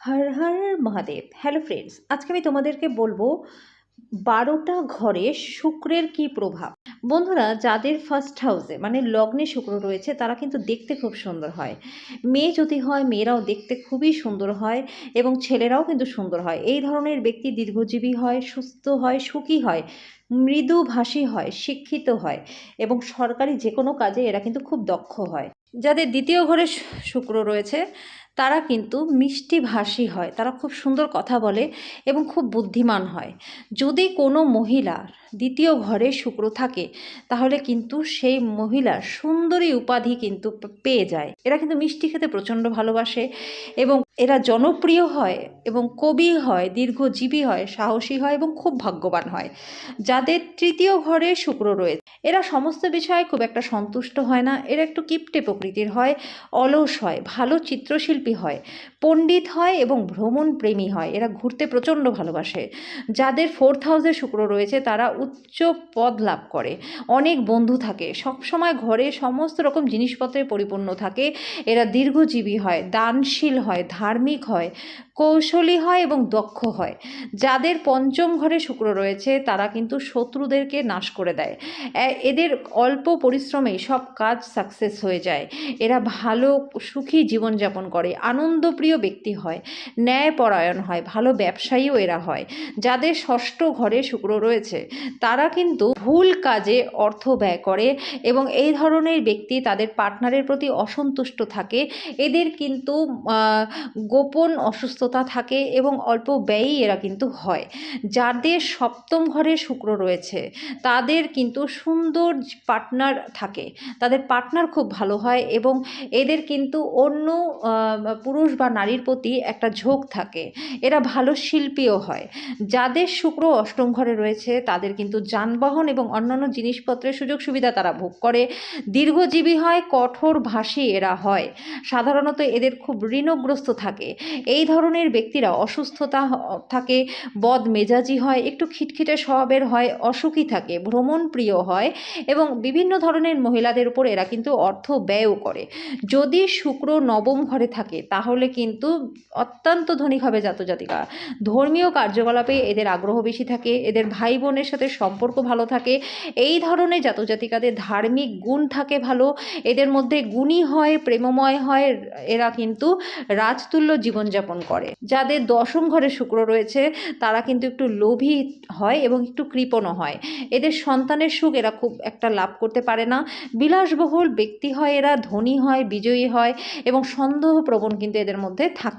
হর Har Mahadev. Hello friends আজকে আমি তোমাদেরকে বলব বারোটা ঘরে শুক্রের কি প্রভাব? বন্ধুরা, যাদের ফার্স্ট হাউসে মানে লগ্নে শুক্র রয়েছে, তারা কিন্তু দেখতে খুব সুন্দর হয়। মেয়ে যদি হয়, মেয়েরাও দেখতে খুবই সুন্দর হয় এবং ছেলেরাও কিন্তু সুন্দর হয়। এই ধরনের ব্যক্তি দীর্ঘজীবী হয়, সুস্থ হয়, সুখী হয়, মৃদুভাষী হয়, শিক্ষিত হয় এবং সরকারি যে কোনো কাজে এরা কিন্তু খুব দক্ষ হয়। যাদের দ্বিতীয় ঘরে শুক্র রয়েছে, তারা কিন্তু মিষ্টিভাষী হয়। তারা খুব সুন্দর কথা বলে এবং খুব বুদ্ধিমান হয়। যদি কোনো মহিলার দ্বিতীয় ঘরে শুক্র থাকে, তাহলে কিন্তু সেই মহিলার সুন্দরী উপাধি কিন্তু পেয়ে যায়। এরা কিন্তু মিষ্টি খেতে প্রচণ্ড ভালোবাসে এবং এরা জনপ্রিয় হয় এবং কবি হয়, দীর্ঘজীবী হয়, সাহসী হয় এবং খুব ভাগ্যবান হয়। যাদের তৃতীয় ঘরে শুক্র রয়েছে এরা সমস্ত বিষয়ে খুব একটা সন্তুষ্ট হয় না। এরা একটু কিপটে প্রকৃতির হয়, অলস হয়, ভালো চিত্রশিল্পী হয়, পণ্ডিত হয় এবং ভ্রমণ প্রেমী হয়। এরা ঘুরতে প্রচণ্ড ভালোবাসে। যাদের ফোর্থ হাউসে শুক্র রয়েছে, তারা উচ্চ পদ লাভ করে। অনেক বন্ধু থাকে। সবসময় ঘরে সমস্ত রকম জিনিসপত্রে পরিপূর্ণ থাকে। এরা দীর্ঘজীবী হয়, দানশীল হয়, ধার্মিক হয়, কৌশলী হয় এবং দক্ষ হয়। যাদের পঞ্চম ঘরে শুক্র রয়েছে, তারা কিন্তু শত্রুদেরকে নাশ করে দেয়। এদের অল্প পরিশ্রমেই সব কাজ সাকসেস হয়ে যায়। এরা ভালো, সুখী জীবনযাপন করে, আনন্দপ্রিয় ব্যক্তি হয়, ন্যায়পরায়ণ হয়, ভালো ব্যবসায়ীও এরা হয়। যাদের ষষ্ঠ ঘরে শুক্র রয়েছে, তারা কিন্তু ভুল কাজে অর্থ ব্যয় করে এবং এই ধরনের ব্যক্তি তাদের পার্টনারের প্রতি অসন্তুষ্ট থাকে। এদের কিন্তু গোপন অসুস্থতা থাকে এবং অল্প ব্যয়ই এরা কিন্তু হয়। যাদের সপ্তম ঘরে শুক্র রয়েছে, তাদের কিন্তু সুন্দর পার্টনার থাকে। তাদের পার্টনার খুব ভালো হয় এবং এদের কিন্তু অন্য পুরুষ বা নারীর প্রতি একটা ঝোঁক থাকে। এরা ভালো শিল্পীও হয়। যাদের শুক্র অষ্টম ঘরে রয়েছে, তাদের কিন্তু যানবাহন এবং অন্যান্য জিনিসপত্রের সুযোগ সুবিধা তারা ভোগ করে। দীর্ঘজীবী হয়, কঠোর ভাষী এরা হয়। সাধারণত এদের খুব ঋণগ্রস্ত থাকে। এই ধরনের ব্যক্তিরা অসুস্থতা থাকে বদ মেজাজি হয়, একটু খিটখিটে স্বভাবের হয়, অসুখী থাকে ভ্রমণ প্রিয় হয় এবং বিভিন্ন ধরনের মহিলাদের উপর এরা কিন্তু অর্থ ব্যয়ও করে। যদি শুক্র নবম ঘরে থাকে, তাহলে কিন্তু অত্যন্ত ধনিক হবে জাতজাতিকা। ধর্মীয় কার্যকলাপে এদের আগ্রহ বেশি থাকে, এদের ভাই বোনের সাথে সম্পর্ক ভালো থাকে, এই ধরনের জাতজাতিকাদের ধার্মিক গুণ থাকে ভালো, এদের মধ্যে গুণী হয়, প্রেমময় হয়, এরা কিন্তু রাজতুল্য জীবনযাপন করে। যাদের দশম ঘরে শুক্র রয়েছে, তারা কিন্তু একটু লোভী হয় এবং একটু কৃপণও হয়। এদের সন্তানের সুখ এরা খুব একটা লাভ করতে পারে না। বিলাসবহুল ব্যক্তি হয় এরা, ধনী হয়, বিজয়ী হয় এবং সন্দেহপ্রবণ কিন্তু এদের মধ্যে থাকে।